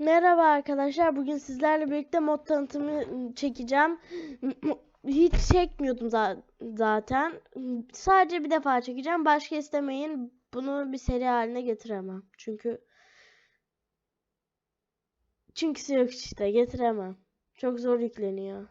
Merhaba arkadaşlar. Bugün sizlerle birlikte mod tanıtımı çekeceğim. Hiç çekmiyordum za- zaten. Sadece bir defa çekeceğim. Başka istemeyin. Bunu bir seri haline getiremem. Çünkü çünkü yok işte getiremem. Çok zor yükleniyor.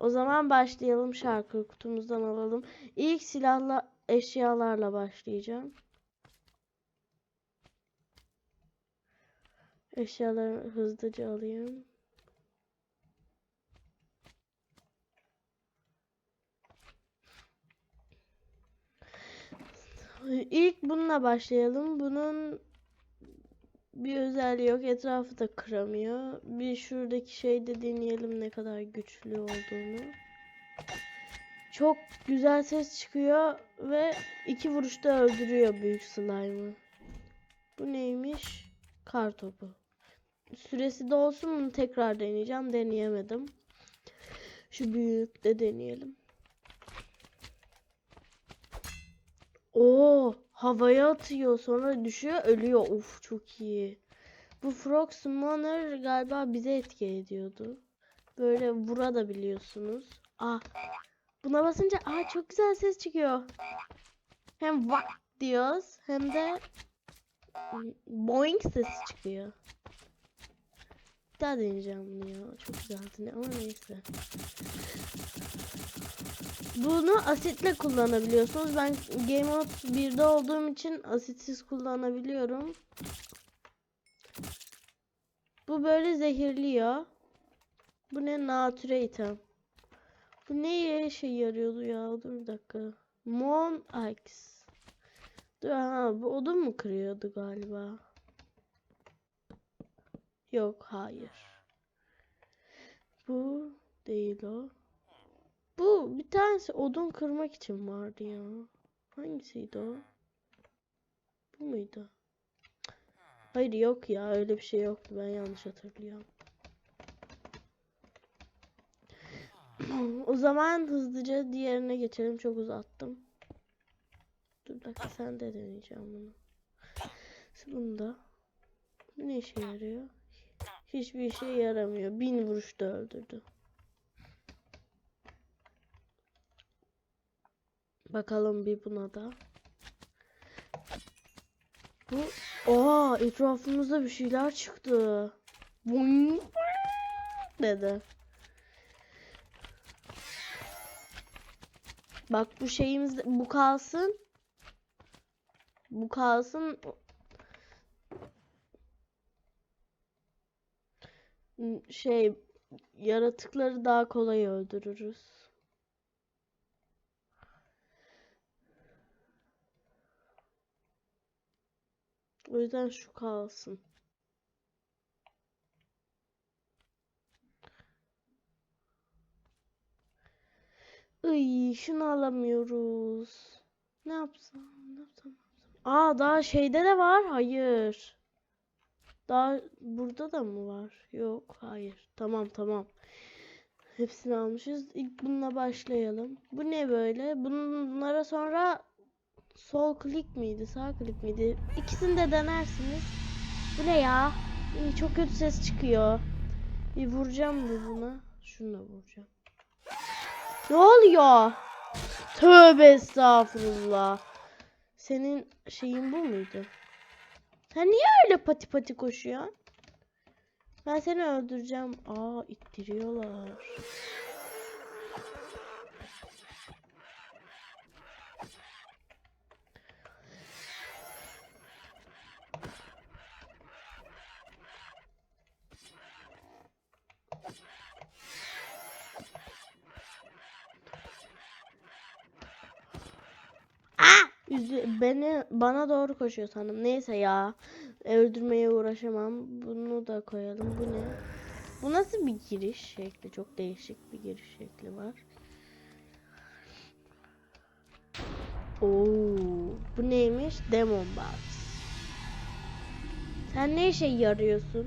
O zaman başlayalım. Şarkı kutumuzdan alalım. İlk silahla eşyalarla başlayacağım. Eşyaları hızlıca alayım. İlk bununla başlayalım. Bunun bir özelliği yok. Etrafı da kıramıyor. Bir şuradaki şeyde deneyelim ne kadar güçlü olduğunu. Çok güzel ses çıkıyor ve iki vuruşta öldürüyor büyük slime'ı. Bu neymiş? Kar topu. Süresi de olsun bunu tekrar deneyeceğim. Deneyemedim. Şu büyükte deneyelim. Oo, havaya atıyor sonra düşüyor ölüyor. Uf çok iyi. Bu Frog Summoner galiba bize etki ediyordu. Böyle vura da biliyorsunuz. Ah. Buna basınca aa çok güzel ses çıkıyor. Hem vak diyoruz hem de boing sesi çıkıyor. Bir daha deneyeceğim bunu ya. Çok güzeldi ama neyse. Bunu asitle kullanabiliyorsunuz. Ben Game Mode 1'de olduğum için asitsiz kullanabiliyorum. Bu böyle zehirliyor. Bu ne? Nature item. Bu neye şey yarıyordu ya? Dur bir dakika. Mon Axe. Dur ha bu odun mu kırıyordu galiba? Yok hayır. Bu değil o. Bu bir tanesi odun kırmak için vardı ya. Hangisiydi o? Bu muydu? Hayır yok ya öyle bir şey yoktu ben yanlış hatırlıyorum. o zaman hızlıca diğerine geçelim çok uzattım. Dur dakika sen de deneyeceğim bunu. Bunu da. Bu ne işe yarıyor? Hiçbir işe yaramıyor. Bin vuruşta öldürdü. Bakalım bir buna da. Bu Oha etrafımızda bir şeyler çıktı. Boing dedi. Bak bu şeyimiz bu kalsın. Bu kalsın. Şey yaratıkları daha kolay öldürürüz. O yüzden şu kalsın. Iy, şunu alamıyoruz. Ne yapsam? Ne yapsam? ne yapsam? Aa daha şeyde de var. Hayır. Daha burada da mı var? Yok, hayır. Tamam, tamam. Hepsini almışız. İlk bununla başlayalım. Bu ne böyle? Bunlara sonra sol klik miydi, sağ klik miydi? İkisini de denersiniz. Bu ne ya? İyi, çok kötü ses çıkıyor. Bir vuracağım mı buna? Şunu da vuracağım. Ne oluyor? Tövbe estağfurullah. Senin şeyin bu muydu? Sen niye öyle pati pati koşuyorsun? Ben seni öldüreceğim. Aa ittiriyorlar. Yüzü, beni bana doğru koşuyor sandım. Neyse ya. Öldürmeye uğraşamam. Bunu da koyalım. Bu ne? Bu nasıl bir giriş şekli? Çok değişik bir giriş şekli var. Oo, bu neymiş? Demon Box. Sen ne işe yarıyorsun?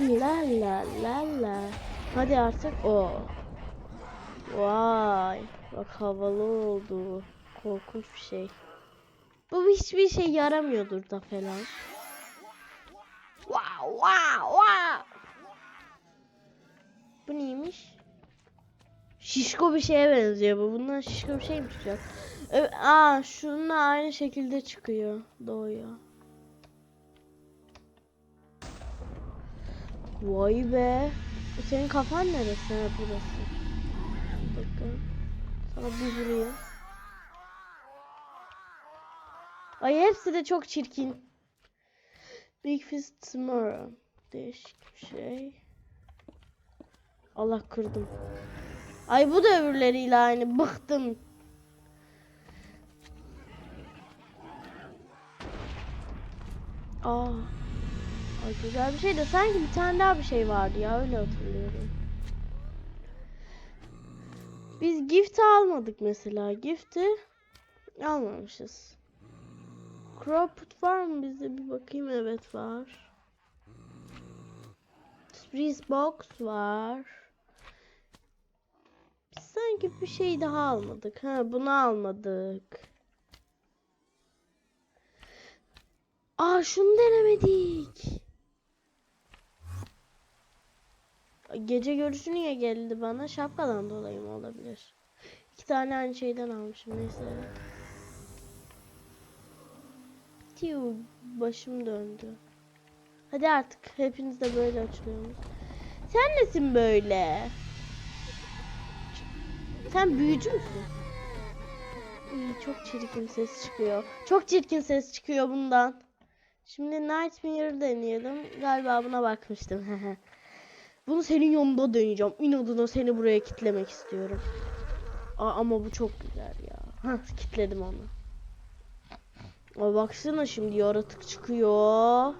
La la la la. Hadi artık o. Vay. Bak havalı oldu. Korkunç bir şey. Bu hiçbir şey yaramıyordur da falan. Wow wow wow. Bu neymiş? Şişko bir şeye benziyor bu. Bundan şişko bir şey mi çıkacak? Ee, aa şununla aynı şekilde çıkıyor. Doğuyor. Vay be. Senin kafan neresi? Ha burası. Dakika. Sana bir vurayım. Ay hepsi de çok çirkin. Big Fist Tomorrow. Değişik bir şey. Allah kırdım. Ay bu da öbürleriyle aynı. Bıktım. Aa. Ay güzel bir şey de sanki bir tane daha bir şey vardı ya öyle hatırlıyorum. Biz gift almadık mesela. Gift'i almamışız. Cropped var mı bizde bir bakayım evet var. Spreeze box var. Biz sanki bir şey daha almadık. Ha bunu almadık. Aa şunu denemedik. Gece görüşü niye geldi bana? Şapkadan dolayı mı olabilir? İki tane aynı şeyden almışım neyse. Tiu başım döndü. Hadi artık hepiniz de böyle açılıyorsunuz. Sen nesin böyle? Sen büyücü müsün? İyi, çok çirkin ses çıkıyor. Çok çirkin ses çıkıyor bundan. Şimdi Nightmare deneyelim. Galiba buna bakmıştım. Bunu senin yanında deneyeceğim. İnadına seni buraya kitlemek istiyorum. Aa, ama bu çok güzel ya. Hah, kitledim onu. Aa, baksana şimdi yaratık çıkıyor.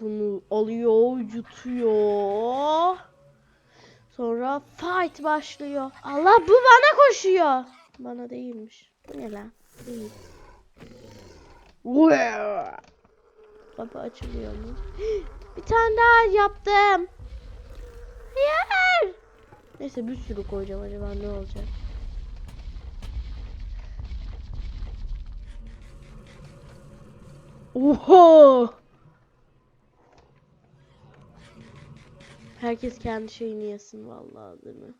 Bunu alıyor, yutuyor. Sonra fight başlıyor. Allah bu bana koşuyor. Bana değilmiş. Bu ne lan? Değil. Kapı açılıyor mu? Bir tane daha yaptım. Hayır. Neyse bir sürü koyacağım acaba ne olacak? Oho! Herkes kendi şeyini yesin vallahi değil mi?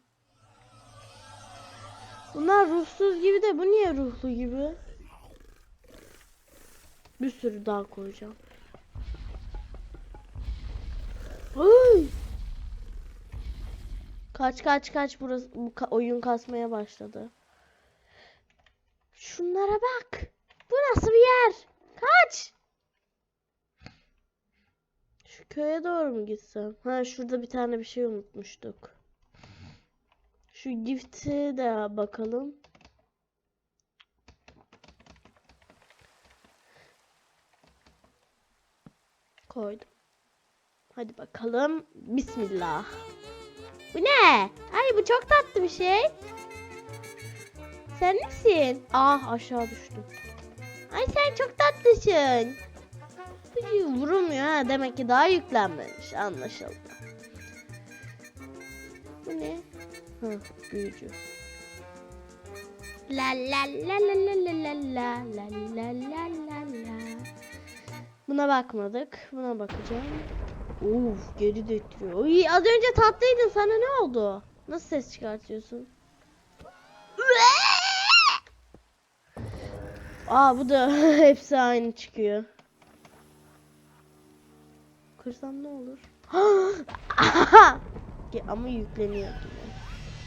Bunlar ruhsuz gibi de bu niye ruhlu gibi? Bir sürü daha koyacağım. Kaç kaç kaç burası bu ka- oyun kasmaya başladı. Şunlara bak. Bu nasıl bir yer? Kaç. Şu köye doğru mu gitsem? Ha şurada bir tane bir şey unutmuştuk. Şu gift'i de bakalım. Koydum. Hadi bakalım. Bismillah. Bu ne? Ay bu çok tatlı bir şey. Sen nesin? Ah aşağı düştüm. Ay sen çok tatlısın. Bu vurulmuyor ha. Demek ki daha yüklenmemiş. Anlaşıldı. Bu ne? Ha, büyücü. La la la la la la la la la la la la la. Buna bakmadık. Buna bakacağım. Uf geri dötürüyor. Oy, az önce tatlıydın sana ne oldu? Nasıl ses çıkartıyorsun? Aa bu da hepsi aynı çıkıyor. Kırsam ne olur? Ama yükleniyor.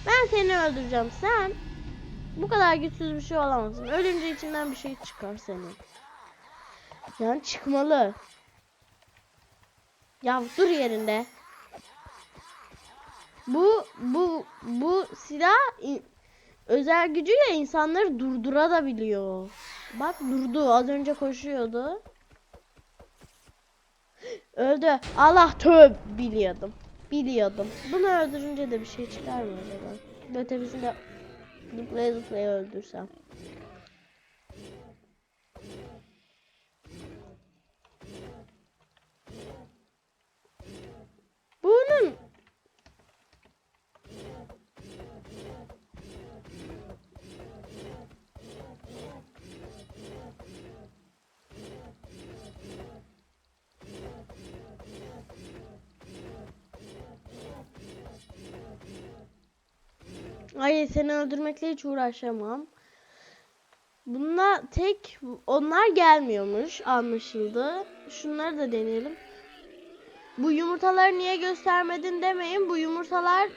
Ben seni öldüreceğim. Sen bu kadar güçsüz bir şey olamazsın. Ölünce içinden bir şey çıkar senin. Yani çıkmalı. Ya dur yerinde. Bu bu bu silah özel gücüyle insanları durdurabiliyor. Bak durdu. Az önce koşuyordu. Öldü. Allah tövbe biliyordum. Biliyordum. Bunu öldürünce de bir şey çıkar mı acaba? Ötebisini de zıplaya zıplaya öldürsem. Bunun Hayır seni öldürmekle hiç uğraşamam. Bunlar tek onlar gelmiyormuş anlaşıldı. Şunları da deneyelim. Bu yumurtaları niye göstermedin demeyin. Bu yumurtalar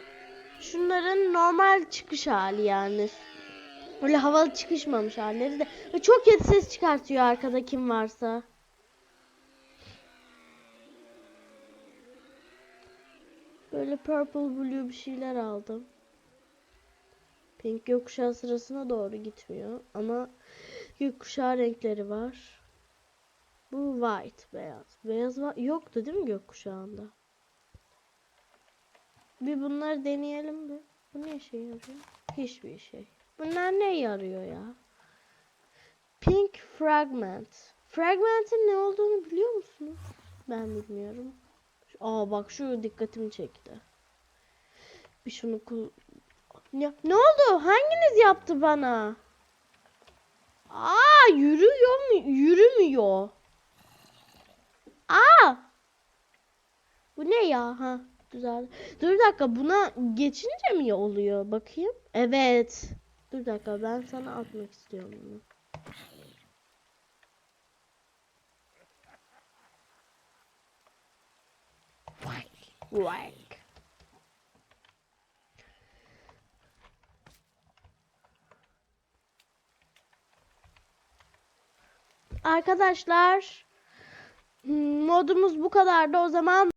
şunların normal çıkış hali yani. Öyle havalı çıkışmamış halleri de. Ve çok kötü ses çıkartıyor arkada kim varsa. Böyle purple blue bir şeyler aldım. Pink gökkuşağı sırasına doğru gitmiyor ama gökkuşağı renkleri var. Bu white beyaz. Beyaz var yoktu değil mi gökkuşağında? Bir bunları deneyelim bir. Bu ne işe yarıyor? Hiçbir şey. Bunlar ne yarıyor ya? Pink fragment. Fragment'in ne olduğunu biliyor musunuz? Ben bilmiyorum. Aa bak şu dikkatimi çekti. Bir şunu kul ya, ne oldu? Hanginiz yaptı bana? Aa yürüyor mu? Yürümüyor. Aa! Bu ne ya? Ha güzel. Dur bir dakika buna geçince mi oluyor? Bakayım. Evet. Dur dakika ben sana atmak istiyorum bunu. Whack. Arkadaşlar modumuz bu kadardı. O zaman